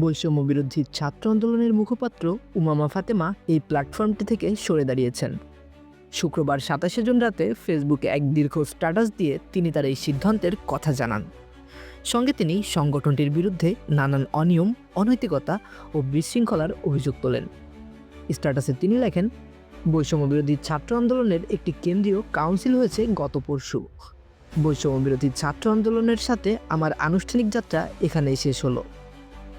বৈষম্য বিরোধী ছাত্র আন্দোলনের মুখপাত্র উমামা ফাতেমা এই প্ল্যাটফর্মটি থেকে সরে দাঁড়িয়েছেন। শুক্রবার সাতাশে জুন রাতে ফেসবুকে এক দীর্ঘ স্ট্যাটাস দিয়ে তিনি তার এই সিদ্ধান্তের কথা জানান। সঙ্গে তিনি সংগঠনটির বিরুদ্ধে নানান অনিয়ম, অনৈতিকতা ও বিশৃঙ্খলার অভিযোগ তোলেন। স্ট্যাটাসে তিনি লেখেন, বৈষম্য বিরোধী ছাত্র আন্দোলনের একটি কেন্দ্রীয় কাউন্সিল হয়েছে গত পরশু। বৈষম্য বিরোধী ছাত্র আন্দোলনের সাথে আমার আনুষ্ঠানিক যাত্রা এখানেই শেষ হলো।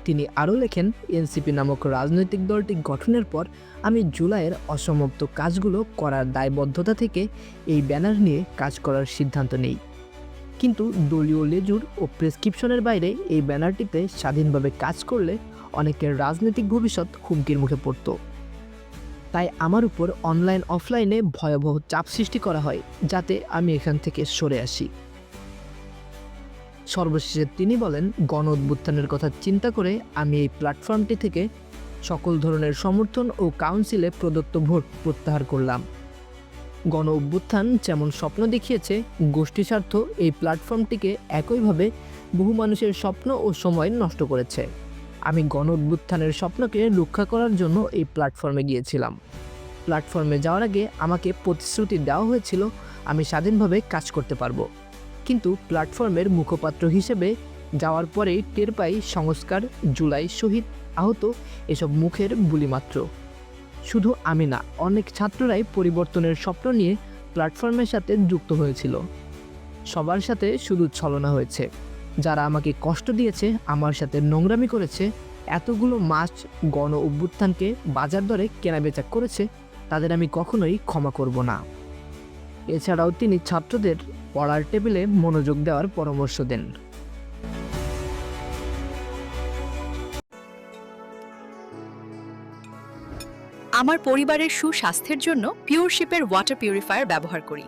তিনি আরও লেখেন, এনসিপি নামক রাজনৈতিক দলটি গঠনের পর আমি জুলাইয়ের অসমাপ্ত কাজগুলো করার দায়বদ্ধতা থেকে এই ব্যানার নিয়ে কাজ করার সিদ্ধান্ত নেই। কিন্তু দলীয় লেজুর ও প্রেসক্রিপশনের বাইরে এই ব্যানারটিতে স্বাধীনভাবে কাজ করলে অনেকের রাজনৈতিক ভবিষ্যৎ হুমকির মুখে পড়ত। তাই আমার উপর অনলাইন অফলাইনে ভয়াবহ চাপ সৃষ্টি করা হয়, যাতে আমি এখান থেকে সরে আসি। সর্বশেষে তিনি বলেন গণ অভ্যুত্থানের কথা চিন্তা করে আমি এই প্ল্যাটফর্মটি থেকে সকল ধরনের সমর্থন ও কাউন্সিলে প্রদত্ত ভোট প্রত্যাহার করলাম। গণ অভ্যুত্থান যেমন স্বপ্ন দেখিয়েছে গোষ্ঠী স্বার্থ এই প্ল্যাটফর্মটিকে একইভাবে বহু মানুষের স্বপ্ন ও সময় নষ্ট করেছে। আমি গণ অভ্যুত্থানের স্বপ্নকে রক্ষা করার জন্য এই প্ল্যাটফর্মে গিয়েছিলাম। প্ল্যাটফর্মে যাওয়ার আগে আমাকে প্রতিশ্রুতি দেওয়া হয়েছিল, আমি স্বাধীনভাবে কাজ করতে পারব। কিন্তু প্ল্যাটফর্মের মুখপাত্র হিসেবে যাওয়ার পরেই টের পাই সংস্কার, জুলাই শহীদ, আহত এসব মুখের বুলি মাত্র শুধু আমি না, অনেক ছাত্ররাই পরিবর্তনের স্বপ্ন নিয়ে প্ল্যাটফর্মের সাথে যুক্ত হয়েছিল। সবার সাথে শুধু ছলনা হয়েছে। যারা আমাকে কষ্ট দিয়েছে, আমার সাথে নোংরামি করেছে, এতগুলো মাছ গণ অভ্যুত্থানকে বাজার দরে কেনাবেচা করেছে, তাদের আমি কখনোই ক্ষমা করব না। এছাড়াও তিনি ছাত্রদের পড়ার টেবিলে মনোযোগ দেওয়ার পরামর্শ দেন। আমার পরিবারের সুস্বাস্থ্যের জন্য পিওরশিপের ওয়াটার পিউরিফায়ার ব্যবহার করি।